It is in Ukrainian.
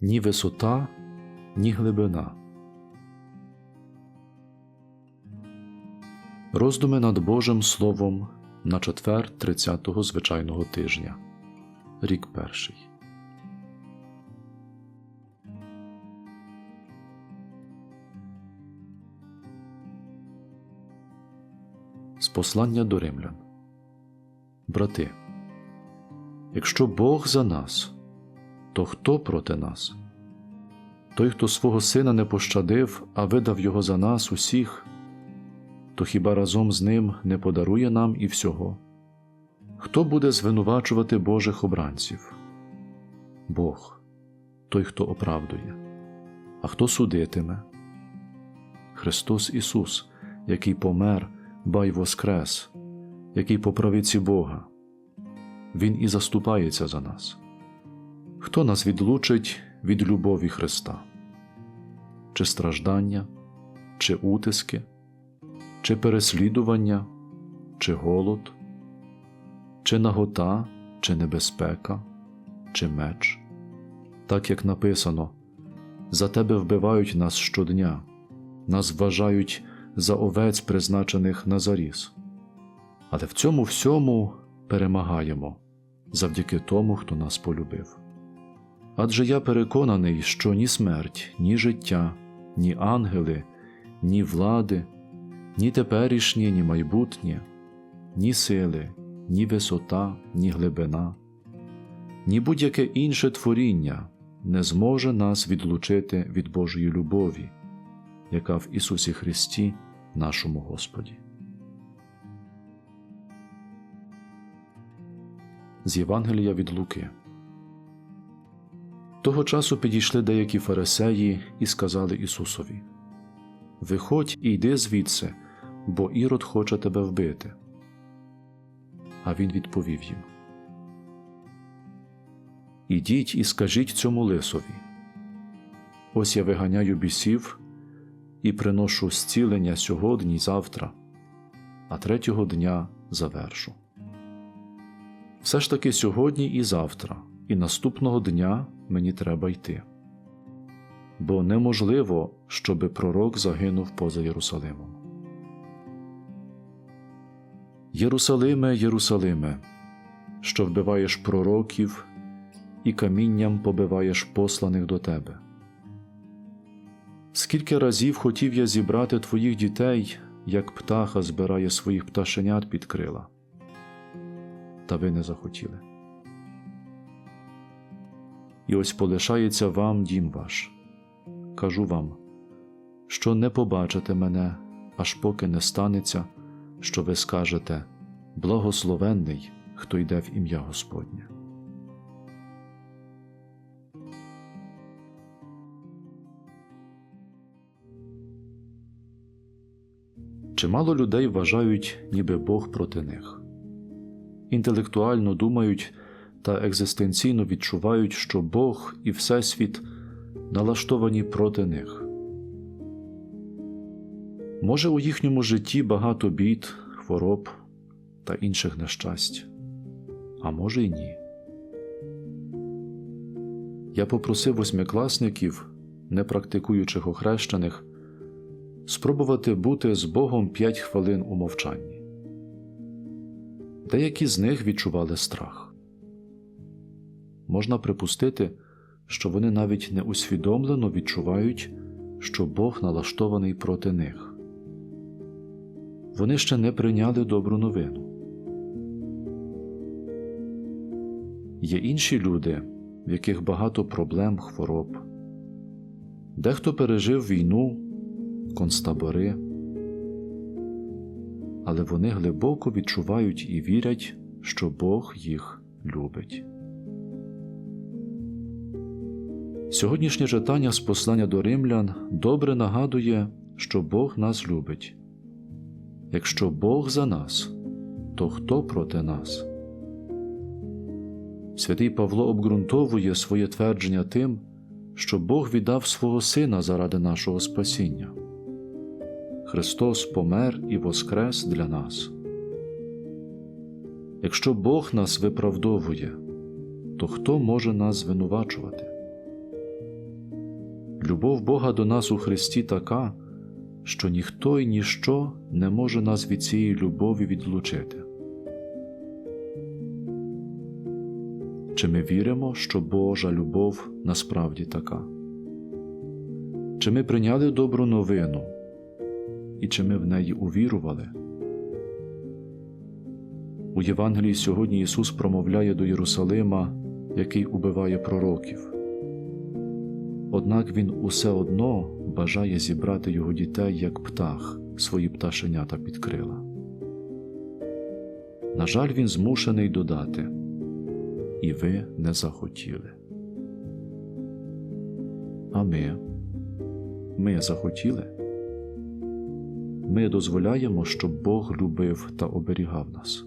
ні висота, ні глибина. Роздуми над Божим Словом на четвер 30-го звичайного тижня. Рік перший. З послання до римлян. Брати, якщо Бог за нас, то хто проти нас? Той, хто свого сина не пощадив, а видав його за нас усіх, то хіба разом з ним не подарує нам і всього? Хто буде звинувачувати Божих обранців? Бог, той, хто оправдує, а хто судитиме? Христос Ісус, який помер, ба й воскрес, який по правиці Бога. Він і заступається за нас. Хто нас відлучить від любові Христа? Чи страждання, чи утиски, чи переслідування, чи голод, чи нагота, чи небезпека, чи меч? Так як написано, за тебе вбивають нас щодня, нас вважають за овець, призначених на заріз. Але в цьому всьому перемагаємо завдяки тому, хто нас полюбив. Адже я переконаний, що ні смерть, ні життя, ні ангели, ні влади, ні теперішнє, ні майбутнє, ні сили, ні висота, ні глибина, ні будь-яке інше творіння не зможе нас відлучити від Божої любові, яка в Ісусі Христі, нашому Господі. З Євангелія від Луки. Того часу підійшли деякі фарисеї і сказали Ісусові: Виходь і йди звідси, бо Ірод хоче тебе вбити. А він відповів їм: Ідіть і скажіть цьому лисові. Ось я виганяю бісів і приношу зцілення сьогодні й завтра, а третього дня завершу. Все ж таки сьогодні і завтра, і наступного дня мені треба йти. Бо неможливо, щоби пророк загинув поза Єрусалимом. Єрусалиме, Єрусалиме, що вбиваєш пророків і камінням побиваєш посланих до тебе. Скільки разів хотів я зібрати твоїх дітей, як птаха збирає своїх пташенят під крила, та ви не захотіли. І ось полишається вам дім ваш. Кажу вам, що не побачите мене, аж поки не станеться, що ви скажете Благословенний, хто йде в ім'я Господнє. Чимало людей вважають, ніби Бог проти них. Інтелектуально думають та екзистенційно відчувають, що Бог і Всесвіт налаштовані проти них. Може, у їхньому житті багато бід, хвороб та інших нещасть, а може й ні. Я попросив восьмикласників, не практикуючих охрещених, спробувати бути з Богом п'ять хвилин у мовчанні. Деякі з них відчували страх. Можна припустити, що вони навіть не усвідомлено відчувають, що Бог налаштований проти них. Вони ще не прийняли добру новину. Є інші люди, в яких багато проблем, хвороб. Дехто пережив війну, концтабори, але вони глибоко відчувають і вірять, що Бог їх любить. Сьогоднішнє читання з послання до римлян добре нагадує, що Бог нас любить. Якщо Бог за нас, то хто проти нас? Святий Павло обґрунтовує своє твердження тим, що Бог віддав свого Сина заради нашого спасіння. Христос помер і воскрес для нас. Якщо Бог нас виправдовує, то хто може нас звинувачувати? Любов Бога до нас у Христі така, що ніхто і ніщо не може нас від цієї любові відлучити. Чи ми віримо, що Божа любов насправді така? Чи ми прийняли добру новину, і чи ми в неї увірували? У Євангелії сьогодні Ісус промовляє до Єрусалима, який убиває пророків. Однак Він усе одно бажає зібрати його дітей, як птах, свої пташенята під крила. На жаль, він змушений додати, і ви не захотіли. А ми, ми захотіли. Ми дозволяємо, щоб Бог любив та оберігав нас.